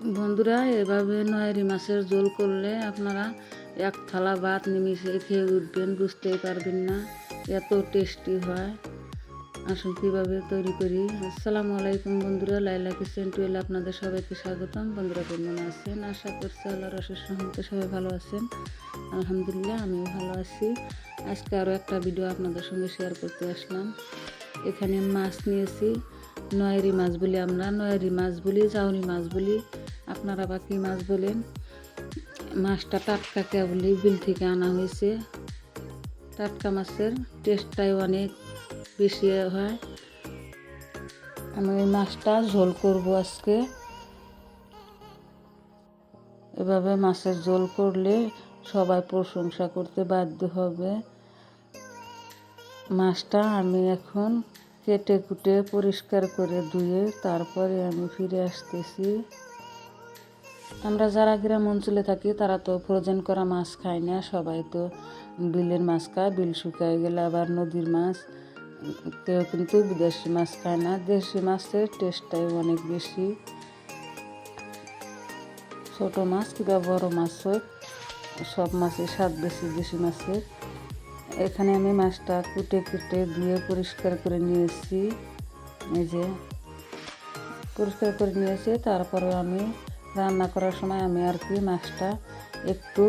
বন্ধুরা, এভাবে নয়রি মাছের ঝোল করলে আপনারা এক থালা ভাত নিমিশে খেয়ে উঠবেন, বুঝতেই পারবেন না, এত টেস্টি হয়। আসুন কীভাবে তৈরি করি। আসসালামু আলাইকুম বন্ধুরা, লাইলা কিচেন টুয়েলে আপনাদের সবাইকে স্বাগতম। বন্ধুরা, কেমন আছেন? আশা করছি আল্লাহ রসের সঙ্গে সবাই ভালো আছেন। আলহামদুলিল্লাহ, আমিও ভালো আছি। আজকে আরও একটা ভিডিও আপনাদের সঙ্গে শেয়ার করতে আসলাম। এখানে মাছ নিয়েছি, নয়েরি মাছ বলি আমরা, নয়রি মাছ বলি জাউনি মাছ বলি। আপনারা বা কী মাছ বলেন? মাছটা টাটকা কেবলি বিল থেকে আনা হয়েছে। টাটকা মাছের টেস্টটাই অনেক বেশি হয়। আমি ওই মাছটা ঝোল করব আজকে। এভাবে মাছের ঝোল করলে সবাই প্রশংসা করতে বাধ্য হবে। মাছটা আমি এখন কেটে কুটে পরিষ্কার করে ধুয়ে তারপরে আমি ফিরে আসতেছি। আমরা যারা গ্রাম অঞ্চলে থাকি, তারা তো ফ্রোজেন করা মাছ খায় না, সবাই তো বিলের মাছ খায়, বিল শুকায় গেলে আবার নদীর মাছ। কেউ কিন্তু বিদেশি মাছ খায় না, দেশি মাছের টেস্টটাই অনেক বেশি। ছোট মাছ কিংবা বড় মাছ হোক সব মাছের স্বাদ বেশি, দেশি মাছের। এখানে আমি মাছটা কুটে কুটে ধুয়ে পরিষ্কার করে নিয়েছি। এই যে পরিষ্কার করে নিয়েছি তারপরে আমি রান্না করার সময় আমি আর কি মাছটা একটু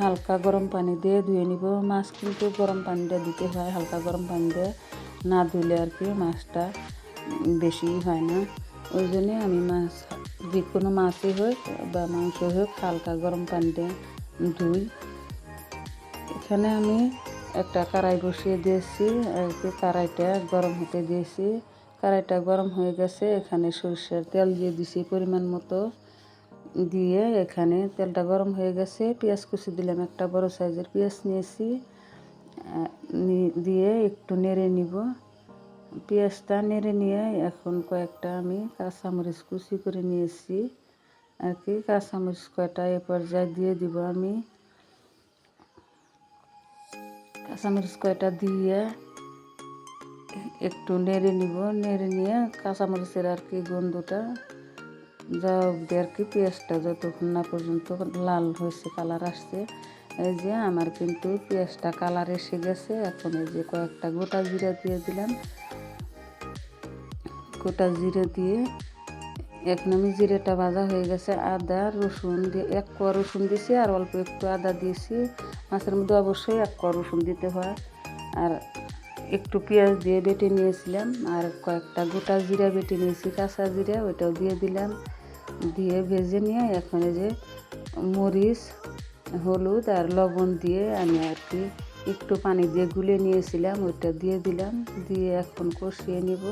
হালকা গরম পানি দিয়ে ধুয়ে নিব। মাছ কিন্তু গরম পানিটা দিতে হয়, হালকা গরম পানি দিয়ে না ধুলে আর কি মাছটা বেশি হয় না। ওই জন্যে আমি মাছ যে কোনো মাছই হোক বা মাংস হোক হালকা গরম পানি দিয়ে ধুই। এখানে আমি একটা কড়াই বসিয়ে দিয়েছি, আর কি কড়াইটা গরম হতে দিয়েছি। কড়াইটা গরম হয়ে গেছে, এখানে সরষের তেল দিয়ে দিছি পরিমাণ মতো। দিয়ে এখানে তেলটা গরম হয়ে গেছে। পেঁয়াজ কুচি দিলাম, একটা বড় সাইজের পেঁয়াজ নিয়েছি। দিয়ে একটু নেড়ে নিব। পেঁয়াজটা নেড়ে নিয়ে এখন কয়েকটা আমি কাঁচামরিচ কুচি করে নিয়েছি। আর কি, কাঁচামরিচ কয়টা এ পর্যায়ে দিয়ে দিব আমি। কাঁচামরিচ কয়টা দিয়ে একটু নেড়ে নিব। নেড়ে নিয়ে কাঁচামরিচের আর কি গন্ধটা যা অবধি আর কি পেঁয়াজটা? যতক্ষণ না পর্যন্ত লাল হয়েছে কালার আসছে। এই যে আমার কিন্তু পেঁয়াজটা কালার এসে গেছে। এখন এই যে কয়েকটা গোটা জিরা দিয়ে দিলাম। গোটা জিরে দিয়ে এখন আমি জিরেটা ভাজা হয়ে গেছে। আদা, রসুন দিয়ে এক কোয়া রসুন দিয়েছি আর অল্প একটু আদা দিয়েছি। মাছের মধ্যে অবশ্যই এক কোয়া রসুন দিতে হয়। আর একটু পেঁয়াজ দিয়ে বেটে নিয়েছিলাম আর কয়েকটা গোটা জিরা বেটে নিয়েছি, কাঁচা জিরা, ওইটাও দিয়ে দিলাম। দিয়ে ভেজে নিয়ে এখন যে মরিচ, হলুদ আর লবণ দিয়ে আমি আর কি একটু পানি দিয়ে গুলে নিয়েছিলাম, ওইটা দিয়ে দিলাম। দিয়ে এখন কষিয়ে নিব।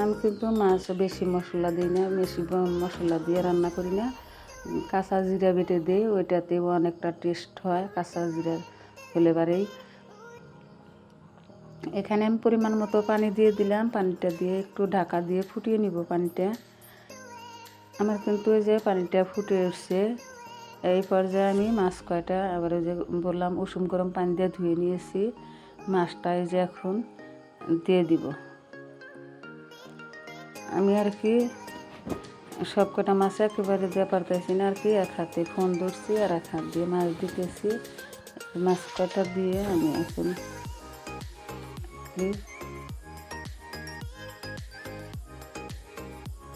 আমি কিন্তু মাছ বেশি মশলা দিই না, বেশি মশলা দিয়ে রান্না করি না। কাঁচা জিরা বেটে দিই, ওইটাতেও অনেকটা টেস্ট হয় কাঁচা জিরার ফ্লেভারেই এখানে আমি পরিমাণ মতো পানি দিয়ে দিলাম। পানিটা দিয়ে একটু ঢাকা দিয়ে ফুটিয়ে নিব পানিটা। আমার কিন্তু ওই যে পানিটা ফুটে উঠছে। এই পর্যায়ে আমি মাছ কয়টা, আবার ওই যে বললাম উষুম গরম পানি দিয়ে ধুয়ে নিয়েছি। মাছটা এই যে এখন দিয়ে দিব। আমি আর কি সব কটা মাছ একেবারে দিয়ে পারতেছি না আর কি। এক হাতে ফোন ধরছি আর এক হাত দিয়ে মাছ দিতেছি। মাছ কটা দিয়ে আমি এখন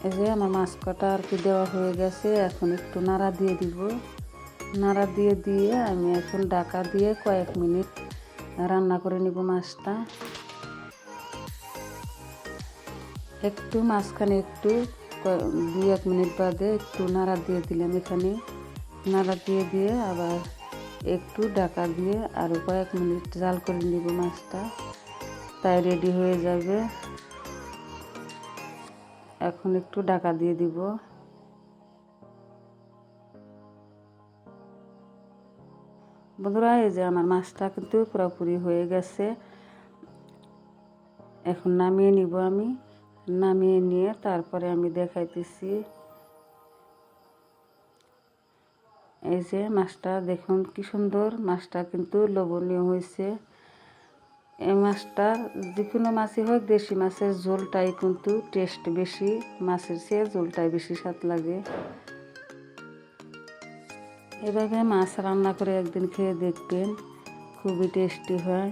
এই যে আমার মাছ কটা আর কি দেওয়া হয়ে গেছে, এখন একটু নাড়া দিয়ে দিব। নাড়া দিয়ে দিয়ে আমি এখন ডাকা দিয়ে কয়েক মিনিট রান্না করে নিব মাছটা। একটু মাঝখানে একটু দুই এক মিনিট বাদে একটু নাড়া দিয়ে দিলাম এখানে। নাড়া দিয়ে দিয়ে আবার একটু ডাকা দিয়ে আরও কয়েক মিনিট জাল করে নিব মাছটা। তাই রেডি হয়ে যাবে। এখন একটু ডাকা দিয়ে দিব। বন্ধুরা, এই যে আমার মাছটা কিন্তু পুরোপুরি হয়ে গেছে। এখন নামিয়ে নিব আমি। নামিয়ে নিয়ে তারপরে আমি দেখাইতেছি। এই যে মাছটা, দেখুন কি সুন্দর। মাছটা কিন্তু লোভনীয় হয়েছে। এই মাছটা যে কোনো মাছই হোক, দেশি মাছের ঝোলটাই কিন্তু টেস্ট বেশি, মাছের চেয়ে ঝোলটাই বেশি স্বাদ লাগে। এভাবে মাছ রান্না করে একদিন খেয়ে দেখবেন, খুবই টেস্টি হয়।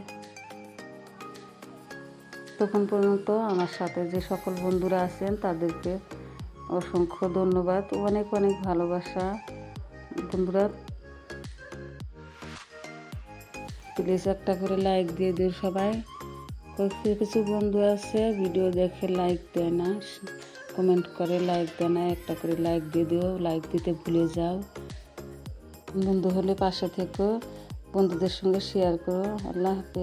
তখন পর্যন্ত আমার সাথে যে সকল বন্ধুরা আছেন, তাদেরকে অসংখ্য ধন্যবাদ। অনেক অনেক ভালোবাসা। বন্ধুরা প্লিজ একটা করে লাইক দিয়ে দিও সবাই। কিছু কিছু বন্ধু আছে ভিডিও দেখে লাইক দেয় না কমেন্ট করে লাইক দেয় না, একটা করে লাইক দিয়ে দিও লাইক দিতে ভুলে যাও। বন্ধু হলে পাশে থেকো, বন্ধুদের সঙ্গে শেয়ার করো, আল্লাহ হাফেজ।